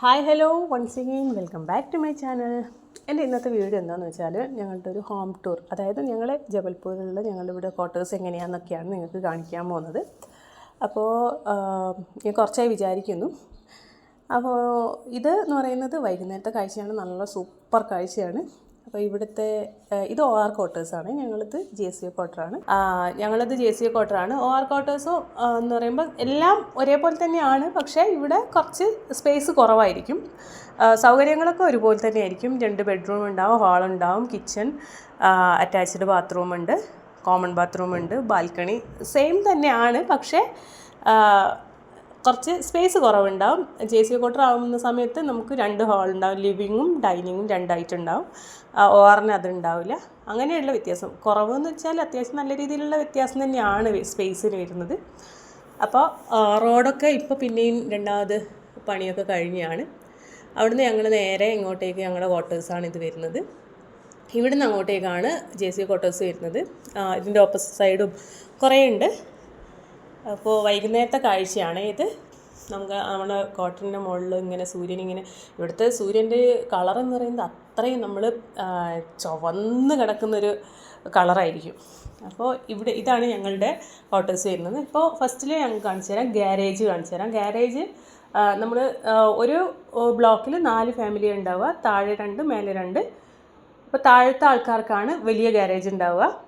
Hi hello once again welcome back to my channel എന്റെ ഇന്നത്തെ video എന്താണെന്ന് വെച്ചാൽ ഞങ്ങളുടെ ഒരു ഹോം ടൂർ അതായത് ഞങ്ങൾ ജബൽപൂരിലുള്ള ഞങ്ങളുടെ ഇവിടെ ക്വാർട്ടേഴ്സ് എങ്ങനെയാണെന്നൊക്കെയാണ് നിങ്ങൾക്ക് കാണിക്കാൻ പോകുന്നത്. അപ്പോൾ ഞാൻ കുറച്ചായി വിചാരിക്കുന്നു. അപ്പോൾ ഇത് എന്ന് പറയുന്നത് വൈകുന്നേരത്തെ കാഴ്ചയാണ്. നല്ല സൂപ്പർ കാഴ്ചയാണ്. അപ്പോൾ ഇവിടുത്തെ ഇത് ഒ ആർ ക്വാർട്ടേഴ്സാണ് ഞങ്ങളിത് ജി എസ് സി ക്വാർട്ടറാണ് ഞങ്ങളിത് ജി എസ് സി ക്വാർട്ടറാണ് ഒ ആർ ക്വാർട്ടേഴ്സോ എന്ന് പറയുമ്പോൾ എല്ലാം ഒരേപോലെ തന്നെയാണ്. പക്ഷേ ഇവിടെ കുറച്ച് സ്പേസ് കുറവായിരിക്കും. സൗകര്യങ്ങളൊക്കെ ഒരുപോലെ തന്നെ ആയിരിക്കും രണ്ട് ബെഡ്റൂം ഉണ്ടാവും ഹാൾ ഉണ്ടാവും കിച്ചൺ അറ്റാച്ച്ഡ് ബാത്റൂം ഉണ്ട് കോമൺ ബാത്റൂം ഉണ്ട് ബാൽക്കണി സെയിം തന്നെയാണ്. പക്ഷേ കുറച്ച് സ്പേസ് കുറവുണ്ടാവും. ജെ സി ക്വാർട്ടർ ആവുന്ന സമയത്ത് നമുക്ക് രണ്ട് ഹാൾ ഉണ്ടാവും. ലിവിങ്ങും ഡൈനിങ്ങും രണ്ടായിട്ടുണ്ടാവും. ഒ ആറിന് അതുണ്ടാവില്ല. അങ്ങനെയുള്ള വ്യത്യാസം. കുറവെന്ന് വെച്ചാൽ അത്യാവശ്യം നല്ല രീതിയിലുള്ള വ്യത്യാസം തന്നെയാണ് സ്പേസിന് വരുന്നത്. അപ്പോൾ റോഡൊക്കെ ഇപ്പോൾ പിന്നെയും രണ്ടാമത് പണിയൊക്കെ കഴിഞ്ഞാണ്. അവിടുന്ന് ഞങ്ങൾ നേരെ ഇങ്ങോട്ടേക്ക് ഞങ്ങളുടെ ക്വാർട്ടേഴ്സാണ് ഇത് വരുന്നത്. ഇവിടുന്ന് അങ്ങോട്ടേക്കാണ് ജെ സി ക്വാർട്ടേഴ്സ് വരുന്നത്. ഇതിന്റെ ഓപ്പോസിറ്റ് സൈഡും കുറേ ഉണ്ട് അപ്പോൾ വൈകുന്നേരത്തെ കാഴ്ചയാണ് ഇത്. നമുക്ക് നമ്മുടെ കോട്ടന്റെ മുകളിൽ ഇങ്ങനെ സൂര്യൻ ഇങ്ങനെ ഇവിടുത്തെ സൂര്യന്റെ കളർ എന്ന് പറയുന്നത് അത്രയും നമ്മൾ ചുവന്ന് കിടക്കുന്നൊരു കളറായിരിക്കും അപ്പോൾ ഇവിടെ ഇതാണ് ഞങ്ങളുടെ ക്വാർട്ടേഴ്സ് വരുന്നത്. ഇപ്പോൾ ഫസ്റ്റിൽ ഞങ്ങൾക്ക് കാണിച്ചു തരാം ഗ്യാരേജ് കാണിച്ചു തരാം. ഗ്യാരേജ് നമ്മൾ ഒരു ബ്ലോക്കിൽ നാല് ഫാമിലി ഉണ്ടാവുക. താഴെ രണ്ട് മേലെ രണ്ട്. അപ്പോൾ താഴത്തെ ആൾക്കാർക്കാണ് വലിയ ഗ്യാരേജ് ഉണ്ടാവുക.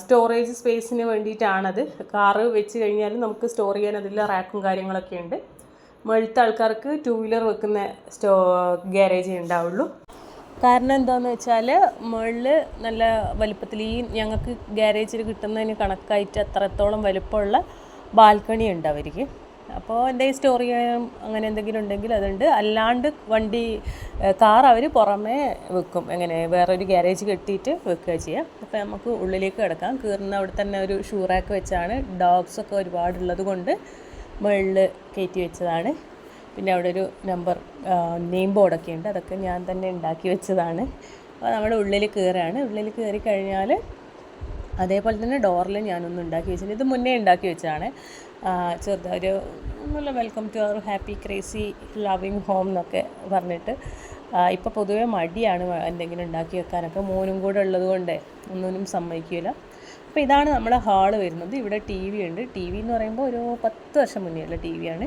സ്റ്റോറേജ് സ്പേസിന് വേണ്ടിയിട്ടാണത്. കാറ് വെച്ച് കഴിഞ്ഞാൽ നമുക്ക് സ്റ്റോർ ചെയ്യാൻ അതിൽ റാക്കും കാര്യങ്ങളൊക്കെ ഉണ്ട്. മുകളിലത്തെ ആൾക്കാർക്ക് ടു വീലർ വെക്കുന്ന സ്റ്റോ ഗ്യാരേജേ ഉണ്ടാവുള്ളൂ. കാരണം എന്താണെന്ന് വെച്ചാൽ മുകളിൽ നല്ല വലുപ്പത്തിൽ ഈ ഞങ്ങൾക്ക് ഗ്യാരേജിൽ കിട്ടുന്നതിന് കണക്കായിട്ട് അത്രത്തോളം വലുപ്പമുള്ള ബാൽക്കണി ഉണ്ട് അവർക്ക്. അപ്പോൾ എന്തെങ്കിലും സ്റ്റോറി അങ്ങനെ എന്തെങ്കിലും ഉണ്ടെങ്കിൽ അതുണ്ട്. അല്ലാണ്ട് വണ്ടി കാർ അവർ പുറമേ വെക്കും. എങ്ങനെ വേറൊരു ഗ്യാരേജ് കെട്ടിയിട്ട് വെക്കുക ചെയ്യാം. അപ്പോൾ നമുക്ക് ഉള്ളിലേക്ക് കിടക്കാം. കീറുന്ന അവിടെ തന്നെ ഒരു ഷൂ റാക്ക് വെച്ചാണ്. ഡോഗ്സ് ഒക്കെ ഒരുപാടുള്ളത് കൊണ്ട് മുകളിൽ കയറ്റി വെച്ചതാണ്. പിന്നെ അവിടെ ഒരു നമ്പർ നെയിം ബോർഡൊക്കെ ഉണ്ട്. അതൊക്കെ ഞാൻ തന്നെ ഉണ്ടാക്കി വെച്ചതാണ്. അപ്പോൾ നമ്മുടെ ഉള്ളിൽ കയറുകയാണ്. ഉള്ളിൽ കയറി കഴിഞ്ഞാൽ അതേപോലെ തന്നെ ഡോറിൽ ഞാനൊന്ന് ഉണ്ടാക്കി വെച്ചിട്ടുണ്ട്. ഇത് മുന്നേ ഉണ്ടാക്കി വെച്ചാണ് ചെറുത് ഒരു നല്ല welcome to our happy crazy loving home എന്നൊക്കെ പറഞ്ഞിട്ട്. ഇപ്പോൾ പൊതുവെ മടിയാണ് എന്തെങ്കിലും ഉണ്ടാക്കി വെക്കാനൊക്കെ. മോനും കൂടെ ഉള്ളത് കൊണ്ട് ഒന്നിനും സമ്മതിക്കില്ല അപ്പോൾ ഇതാണ് നമ്മുടെ ഹാൾ വരുന്നത്. ഇവിടെ ടി വി ഉണ്ട്. ടി വി എന്ന് പറയുമ്പോൾ ഒരു പത്ത് വർഷം മുന്നേ ഉള്ള ടി വിയാണ്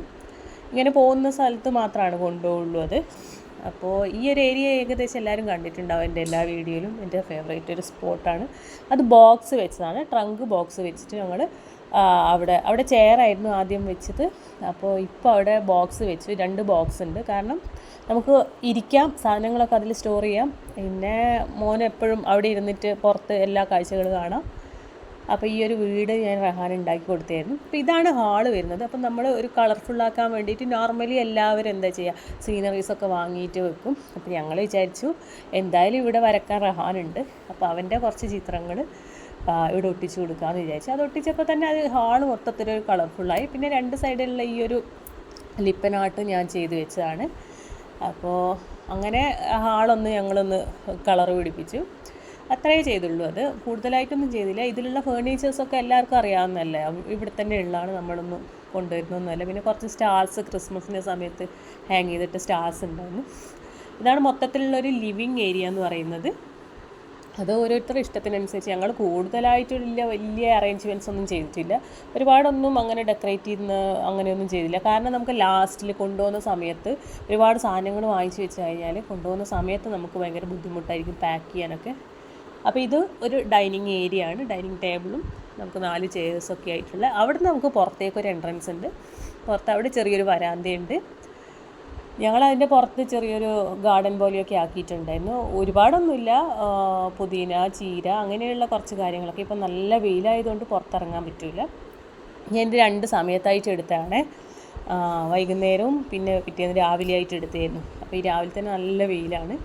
ഇങ്ങനെ പോകുന്ന സ്ഥലത്ത് മാത്രമാണ് കൊണ്ടുപോകുള്ളൂ അത്. അപ്പോൾ ഈ ഒരു ഏരിയ ഏകദേശം എല്ലാവരും കണ്ടിട്ടുണ്ടാവും എന്റെ എല്ലാ വീഡിയോയിലും. എന്റെ ഫേവറേറ്റ് ഒരു സ്പോട്ടാണ് അത് ബോക്സ് വെച്ചതാണ്. ട്രങ്ക് ബോക്സ് വെച്ചിട്ട് ഞങ്ങൾ അവിടെ അവിടെ ചെയറായിരുന്നു ആദ്യം വെച്ചത്. അപ്പോൾ ഇപ്പോൾ അവിടെ ബോക്സ് വെച്ചു. രണ്ട് ബോക്സ് ഉണ്ട്. കാരണം നമുക്ക് ഇരിക്കാം സാധനങ്ങളൊക്കെ അതിൽ സ്റ്റോർ ചെയ്യാം. പിന്നെ മോൻ എപ്പോഴും അവിടെ ഇരുന്നിട്ട് പുറത്ത് എല്ലാ കാഴ്ചകളും കാണാം. അപ്പോൾ ഈ ഒരു വീട് ഞാൻ റഹാൻ ഉണ്ടാക്കി കൊടുത്തായിരുന്നു. അപ്പോൾ ഇതാണ് ഹാൾ വരുന്നത്. അപ്പം നമ്മൾ ഒരു കളർഫുള്ളാക്കാൻ വേണ്ടിയിട്ട് നോർമലി എല്ലാവരും എന്താ ചെയ്യുക സീനറീസ് ഒക്കെ വാങ്ങിയിട്ട് വെക്കും. അപ്പോൾ ഞങ്ങൾ വിചാരിച്ചു എന്തായാലും ഇവിടെ വരക്കാൻ ഉണ്ട്. അപ്പോൾ അവന്റെ കുറച്ച് ചിത്രങ്ങൾ ഇവിടെ ഒട്ടിച്ചു കൊടുക്കാമെന്ന് വിചാരിച്ചു. അത് ഒട്ടിച്ചപ്പോൾ തന്നെ അത് ഹാൾ മൊത്തത്തിലൊരു കളർഫുള്ളായി പിന്നെ രണ്ട് സൈഡിലുള്ള ഈ ഒരു ലിപ്പനാട്ട് ഞാൻ ചെയ്തു വെച്ചതാണ്. അപ്പോൾ അങ്ങനെ ഹാളൊന്ന് ഞങ്ങളൊന്ന് കളർ പിടിപ്പിച്ചു. അത്രയേ ചെയ്തുള്ളൂ. അത് കൂടുതലായിട്ടൊന്നും ചെയ്തില്ല. ഇതിലുള്ള ഫേർണിച്ചേഴ്സൊക്കെ എല്ലാവർക്കും അറിയാവുന്നതല്ലേ? ഇവിടെ തന്നെ ഉള്ളതാണ് നമ്മളൊന്നും കൊണ്ടുവരുന്നൊന്നുമല്ല പിന്നെ കുറച്ച് സ്റ്റാർസ് ക്രിസ്മസിന്റെ സമയത്ത് ഹാങ് ചെയ്തിട്ട് സ്റ്റാർസ് ഉണ്ടായിരുന്നു. ഇതാണ് മൊത്തത്തിലുള്ള ഒരു ലിവിങ് ഏരിയ എന്ന് പറയുന്നത്. അത് ഓരോരുത്തരുടെ ഇഷ്ടത്തിനനുസരിച്ച് ഞങ്ങൾ കൂടുതലായിട്ടുള്ള വലിയ അറേഞ്ച്മെന്റ്സ് ഒന്നും ചെയ്തിട്ടില്ല. ഒരുപാടൊന്നും അങ്ങനെ ഡെക്കറേറ്റ് ചെയ്യുന്ന അങ്ങനെയൊന്നും ചെയ്തില്ല. കാരണം നമുക്ക് ലാസ്റ്റിൽ കൊണ്ടുപോകുന്ന സമയത്ത് ഒരുപാട് സാധനങ്ങൾ വാങ്ങിച്ചു വെച്ച് കഴിഞ്ഞാൽ കൊണ്ടുപോകുന്ന സമയത്ത് നമുക്ക് ഭയങ്കര ബുദ്ധിമുട്ടായിരിക്കും പാക്ക് ചെയ്യാനൊക്കെ. അപ്പോൾ ഇത് ഒരു ഡൈനിങ് ഏരിയ ആണ് ഡൈനിങ് ടേബിളും നമുക്ക് നാല് ചെയർസൊക്കെ ആയിട്ടുള്ള. അവിടെ നമുക്ക് പുറത്തേക്ക് ഒരു എൻട്രൻസ് ഉണ്ട്. പുറത്ത് അവിടെ ചെറിയൊരു വരാന്തയുണ്ട്. ഞങ്ങൾ അതിന്റെ പുറത്ത് ചെറിയൊരു ഗാർഡൻ പോലെയൊക്കെ ആക്കിയിട്ടുണ്ടായിരുന്നു. ഒരുപാടൊന്നുമില്ല. പുതിന ചീര അങ്ങനെയുള്ള കുറച്ച് കാര്യങ്ങളൊക്കെ. ഇപ്പം നല്ല വെയിലായതുകൊണ്ട് പുറത്തിറങ്ങാൻ പറ്റില്ല ഞാൻ ഇത് രണ്ട് സമയത്തായിട്ട് എടുത്തതാണ്. വൈകുന്നേരവും പിന്നെ പിറ്റേന്ന് രാവിലെ ആയിട്ട് എടുത്തായിരുന്നു അപ്പോൾ ഈ രാവിലെ തന്നെ നല്ല വെയിലാണ്.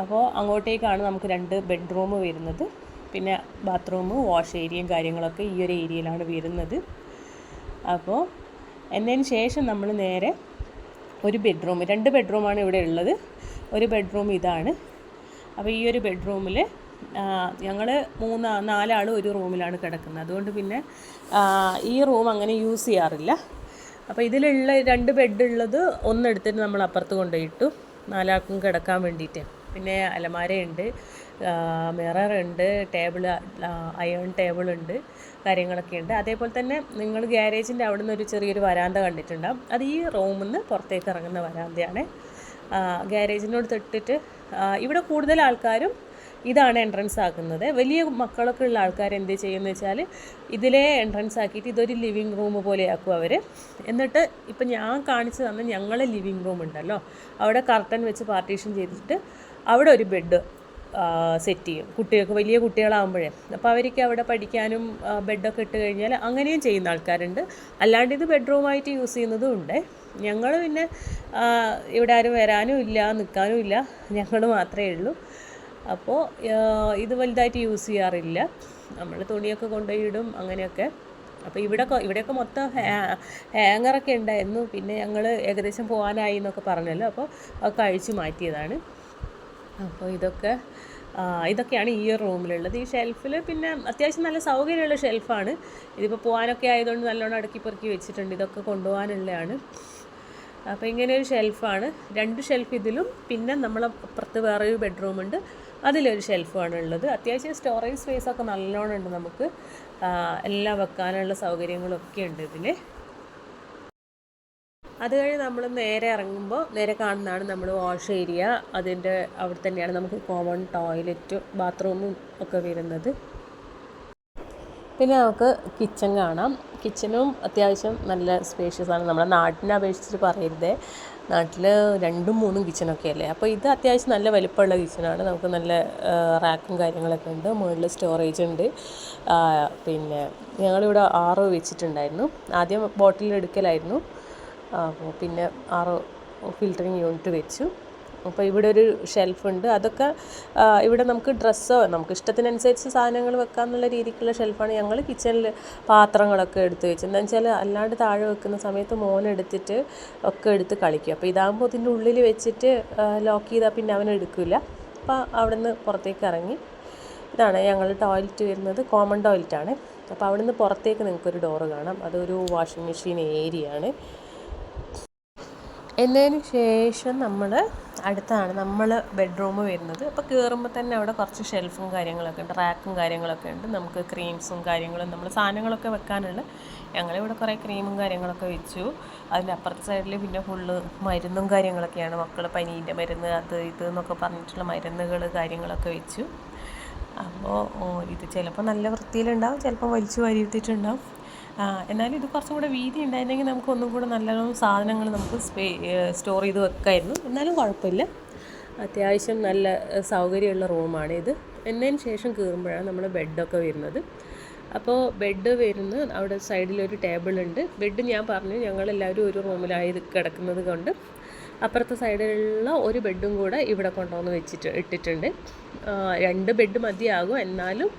അപ്പോൾ അങ്ങോട്ടേക്കാണ് നമുക്ക് രണ്ട് ബെഡ്റൂം വരുന്നത്. പിന്നെ ബാത്റൂം വാഷ് ഏരിയയും കാര്യങ്ങളൊക്കെ ഈ ഒരു ഏരിയയിലാണ് വരുന്നത്. അപ്പോൾ എന്നതിന് ശേഷം നമ്മൾ നേരെ ഒരു ബെഡ്റൂം രണ്ട് ബെഡ്റൂമാണ് ഇവിടെ ഉള്ളത്. ഒരു ബെഡ്റൂം ഇതാണ്. അപ്പോൾ ഈ ഒരു ബെഡ്റൂമിൽ ഞങ്ങൾ മൂന്ന് നാലാൾ ഒരു റൂമിലാണ് കിടക്കുന്നത്. അതുകൊണ്ട് പിന്നെ ഈ റൂം അങ്ങനെ യൂസ് ചെയ്യാറില്ല. അപ്പോൾ ഇതിലുള്ള രണ്ട് ബെഡ് ഉള്ളത് ഒന്നെടുത്തിട്ട് നമ്മൾ അപ്പുറത്ത് കൊണ്ടുപോയിട്ടു നാലാൾക്കും കിടക്കാൻ വേണ്ടിയിട്ട്. പിന്നെ അലമാരയുണ്ട്. മിററുണ്ട് ടേബിൾ അയൺ ടേബിളുണ്ട് കാര്യങ്ങളൊക്കെ ഉണ്ട് അതേപോലെ തന്നെ നിങ്ങൾ ഗ്യാരേജിന്റെ അവിടെ നിന്ന് ഒരു ചെറിയൊരു വരാന്ത കണ്ടിട്ടുണ്ടാകും അത് ഈ റൂമിൽ നിന്ന് പുറത്തേക്ക് ഇറങ്ങുന്ന വരാന്തയാണ്. ഗ്യാരേജിനോട് തൊട്ടിട്ട് ഇവിടെ കൂടുതൽ ആൾക്കാരും ഇതാണ് എൻട്രൻസ് ആക്കുന്നത്. വലിയ മക്കളൊക്കെ ഉള്ള ആൾക്കാർ എന്ത് ചെയ്യുന്നത് വെച്ചാൽ ഇതിലെ എൻട്രൻസ് ആക്കിയിട്ട് ഇതൊരു ലിവിങ് റൂം പോലെ ആക്കും അവർ എന്നിട്ട് ഇപ്പം ഞാൻ കാണിച്ചു തന്ന ഞങ്ങളെ ലിവിങ് റൂം ഉണ്ടല്ലോ. അവിടെ കർട്ടൻ വെച്ച് പാർട്ടീഷൻ ചെയ്തിട്ട് അവിടെ ഒരു ബെഡ് സെറ്റ് ചെയ്യും. കുട്ടികൾക്ക് വലിയ കുട്ടികളാകുമ്പോഴേ അപ്പോൾ അവർക്ക് അവിടെ പഠിക്കാനും ബെഡൊക്കെ ഇട്ട് കഴിഞ്ഞാൽ അങ്ങനെയും ചെയ്യുന്ന ആൾക്കാരുണ്ട്. അല്ലാണ്ട് ഇത് ബെഡ്റൂമായിട്ട് യൂസ് ചെയ്യുന്നതും ഉണ്ട്. ഞങ്ങൾ പിന്നെ ഇവിടെ ആരും വരാനും ഇല്ല നിൽക്കാനും ഇല്ല. ഞങ്ങൾ മാത്രമേ ഉള്ളൂ. അപ്പോൾ ഇത് വലുതായിട്ട് യൂസ് ചെയ്യാറില്ല. നമ്മൾ തുണിയൊക്കെ കൊണ്ടുപോയി ഇടും അങ്ങനെയൊക്കെ. അപ്പോൾ ഇവിടെ ഇവിടെയൊക്കെ മൊത്തം ഹാങ്ങറൊക്കെ ഉണ്ടായിരുന്നു. പിന്നെ ഞങ്ങൾ ഏകദേശം പോകാനായി എന്നൊക്കെ പറഞ്ഞല്ലോ. അപ്പോൾ അതൊക്കെ അഴിച്ചു മാറ്റിയതാണ്. അപ്പോൾ ഇതൊക്കെ ഇതൊക്കെയാണ് ഈ റൂമിലുള്ളത്. ഈ ഷെൽഫിൽ പിന്നെ അത്യാവശ്യം നല്ല സൗകര്യമുള്ള ഷെൽഫാണ് ഇതിപ്പോൾ പോകാനൊക്കെ ആയതുകൊണ്ട് നല്ലോണം അടുക്കി പെറുക്കി വെച്ചിട്ടുണ്ട്. ഇതൊക്കെ കൊണ്ടുപോകാനുള്ളതാണ്. അപ്പോൾ ഇങ്ങനെ ഒരു ഷെൽഫാണ് രണ്ട് ഷെൽഫ് ഇതിലും പിന്നെ നമ്മളെ അപ്പുറത്ത് വേറെ ഒരു ബെഡ്റൂമുണ്ട് അതിലൊരു ഷെൽഫാണ് ഉള്ളത്. അത്യാവശ്യം സ്റ്റോറേജ് സ്പേസ് ഒക്കെ നല്ലോണം ഉണ്ട് നമുക്ക്. എല്ലാം വെക്കാനുള്ള സൗകര്യങ്ങളൊക്കെ ഉണ്ട് ഇതിൽ അത് കഴിഞ്ഞ് നമ്മൾ നേരെ ഇറങ്ങുമ്പോൾ നേരെ കാണുന്നതാണ് നമ്മൾ വാഷ് ഏരിയ അതിന്റെ അവിടെ തന്നെയാണ് നമുക്ക് കോമൺ ടോയ്ലറ്റും ബാത്റൂമും ഒക്കെ വരുന്നത്. പിന്നെ നമുക്ക് കിച്ചൺ കാണാം. കിച്ചണും അത്യാവശ്യം നല്ല സ്പേഷ്യസ് ആണ്. നമ്മുടെ നാട്ടിനെ അപേക്ഷിച്ചിട്ട് പറയരുതേ. നാട്ടിൽ രണ്ടും മൂന്നും കിച്ചണൊക്കെ അല്ലേ? അപ്പോൾ ഇത് അത്യാവശ്യം നല്ല വലിപ്പമുള്ള കിച്ചണാണ് നമുക്ക് നല്ല റാക്കും കാര്യങ്ങളൊക്കെ ഉണ്ട്. മുകളിൽ സ്റ്റോറേജ് ഉണ്ട്. പിന്നെ ഞങ്ങളിവിടെ ആറ് വെച്ചിട്ടുണ്ടായിരുന്നു. ആദ്യം ബോട്ടിൽ എടുക്കലായിരുന്നു. അപ്പോൾ പിന്നെ ആറ് ഫിൽറ്ററിങ് യൂണിറ്റ് വെച്ചു. അപ്പോൾ ഇവിടെ ഒരു ഷെൽഫുണ്ട് അതൊക്കെ ഇവിടെ നമുക്ക് ഡ്രസ്സോ നമുക്ക് ഇഷ്ടത്തിനനുസരിച്ച് സാധനങ്ങൾ വെക്കാമെന്നുള്ള രീതിക്കുള്ള ഷെൽഫാണ് ഞങ്ങൾ കിച്ചണിൽ പാത്രങ്ങളൊക്കെ എടുത്ത് വെച്ചത് എന്താണെന്ന് വെച്ചാൽ അല്ലാണ്ട് താഴെ വെക്കുന്ന സമയത്ത് മോൻ എടുത്തിട്ട് ഒക്കെ എടുത്ത് കളിക്കും. അപ്പോൾ ഇതാകുമ്പോൾ ഇതിന്റെ ഉള്ളിൽ വെച്ചിട്ട് ലോക്ക് ചെയ്താൽ പിന്നെ അവൻ എടുക്കില്ല അപ്പോൾ അവിടെ നിന്ന് പുറത്തേക്ക് ഇറങ്ങി. ഇതാണ് ഞങ്ങൾ ടോയ്ലറ്റ് വരുന്നത്. കോമൺ ടോയ്ലറ്റാണ് അപ്പോൾ അവിടെ നിന്ന് പുറത്തേക്ക് നിങ്ങൾക്കൊരു ഡോറ് കാണാം. അതൊരു വാഷിംഗ് മെഷീൻ ഏരിയയാണ് എന്നതിന് ശേഷം നമ്മൾ അടുത്താണ് നമ്മൾ ബെഡ്റൂം വരുന്നത്. അപ്പോൾ കയറുമ്പോൾ തന്നെ അവിടെ കുറച്ച് ഷെൽഫും കാര്യങ്ങളൊക്കെ ഉണ്ട്. റാക്കും കാര്യങ്ങളൊക്കെ ഉണ്ട്. നമുക്ക് ക്രീംസും കാര്യങ്ങളും നമ്മൾ സാധനങ്ങളൊക്കെ വെക്കാനുള്ള ഞങ്ങളിവിടെ കുറേ ക്രീമും കാര്യങ്ങളൊക്കെ വെച്ചു. അതിന്റെ അപ്പുറത്തെ സൈഡിൽ പിന്നെ ഫുള്ള് മരുന്നും കാര്യങ്ങളൊക്കെയാണ്. മക്കൾ പനീന്റെ മരുന്ന് അത് ഇത് എന്നൊക്കെ പറഞ്ഞിട്ടുള്ള മരുന്നുകൾ കാര്യങ്ങളൊക്കെ വെച്ചു. അപ്പോൾ ഇത് ചിലപ്പോൾ നല്ല വൃത്തിയിലുണ്ടാവും. ചിലപ്പോൾ വലിച്ചു വാരിയിട്ടിട്ടുണ്ടാവും. എന്നാലും ഇത് കുറച്ചും കൂടെ വീതി ഉണ്ടായിരുന്നെങ്കിൽ നമുക്ക് ഒന്നും കൂടെ നല്ലോണം സാധനങ്ങൾ നമുക്ക് സ്റ്റോർ ചെയ്ത് വെക്കായിരുന്നു. എന്നാലും കുഴപ്പമില്ല. അത്യാവശ്യം നല്ല സൗകര്യമുള്ള റൂമാണ് ഇത്. എന്നതിന് ശേഷം കയറുമ്പോഴാണ് നമ്മൾ ബെഡൊക്കെ വരുന്നത്. അപ്പോൾ ബെഡ് വരുന്ന അവിടെ സൈഡിലൊരു ടേബിളുണ്ട് ബെഡ് ഞാൻ പറഞ്ഞു ഞങ്ങളെല്ലാവരും ഒരു റൂമിലായി കിടക്കുന്നത് കൊണ്ട് അപ്പുറത്തെ സൈഡിലുള്ള ഒരു ബെഡും കൂടെ ഇവിടെ കൊണ്ടുവന്ന് വെച്ചിട്ട് ഇട്ടിട്ടുണ്ട്. രണ്ട് ബെഡ് മതിയാകും. എന്നാലും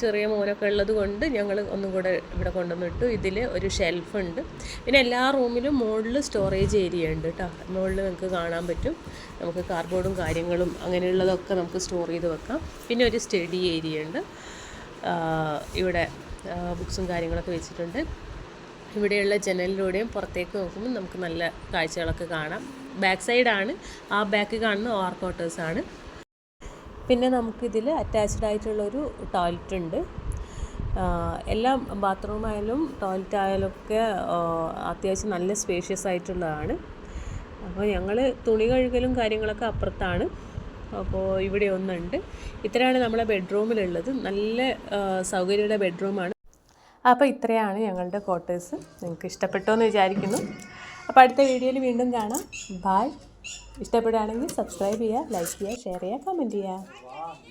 ചെറിയ മോനൊക്കെ ഉള്ളത് കൊണ്ട് ഞങ്ങൾ ഒന്നും കൂടെ ഇവിടെ കൊണ്ടുവന്നിട്ടു ഇതിൽ ഒരു ഷെൽഫുണ്ട് പിന്നെ എല്ലാ റൂമിലും മുകളിൽ സ്റ്റോറേജ് ഏരിയ ഉണ്ട് കേട്ടോ മുകളിൽ നിങ്ങൾക്ക് കാണാൻ പറ്റും. നമുക്ക് കാർഡ്ബോർഡും കാര്യങ്ങളും അങ്ങനെയുള്ളതൊക്കെ നമുക്ക് സ്റ്റോർ ചെയ്ത് വെക്കാം. പിന്നെ ഒരു സ്റ്റഡി ഏരിയ ഉണ്ട്. ഇവിടെ ബുക്സും കാര്യങ്ങളൊക്കെ വെച്ചിട്ടുണ്ട്. ഇവിടെയുള്ള ജനലിലൂടെയും പുറത്തേക്ക് നോക്കുമ്പോൾ നമുക്ക് നല്ല കാഴ്ചകളൊക്കെ കാണാം. ബാക്ക് സൈഡാണ് ആ ബാക്ക് കാണുന്ന ഓർ ക്വാർട്ടേഴ്സാണ് പിന്നെ നമുക്കിതിൽ അറ്റാച്ച്ഡ് ആയിട്ടുള്ളൊരു ടോയ്ലറ്റ് ഉണ്ട്. എല്ലാ എല്ലാം ബാത്റൂം ടോയ്ലറ്റ് ആയാലും ഒക്കെ അത്യാവശ്യം നല്ല സ്പേഷ്യസ് ആയിട്ടുള്ളതാണ്. അപ്പോൾ ഞങ്ങൾ തുണി കഴുകലും കാര്യങ്ങളൊക്കെ അപ്പുറത്താണ്. അപ്പോൾ ഇവിടെ ഒന്നുണ്ട്. ഇത്രയാണ് നമ്മളെ ബെഡ്റൂമിലുള്ളത് നല്ല സൗകര്യമുള്ള ബെഡ്റൂമാണ് അപ്പോൾ ഇത്രയാണ് ഞങ്ങളുടെ ക്വാർട്ടേഴ്സ് നിങ്ങൾക്ക് ഇഷ്ടപ്പെട്ടോ എന്ന് വിചാരിക്കുന്നു. അപ്പോൾ അടുത്ത വീഡിയോയിൽ വീണ്ടും കാണാം. ബായ് ഇഷ്ടപ്പെടുകയാണെങ്കിൽ സബ്സ്ക്രൈബ് ചെയ്യുക ലൈക്ക് ചെയ്യുക ഷെയർ ചെയ്യുക കമന്റ് ചെയ്യുക.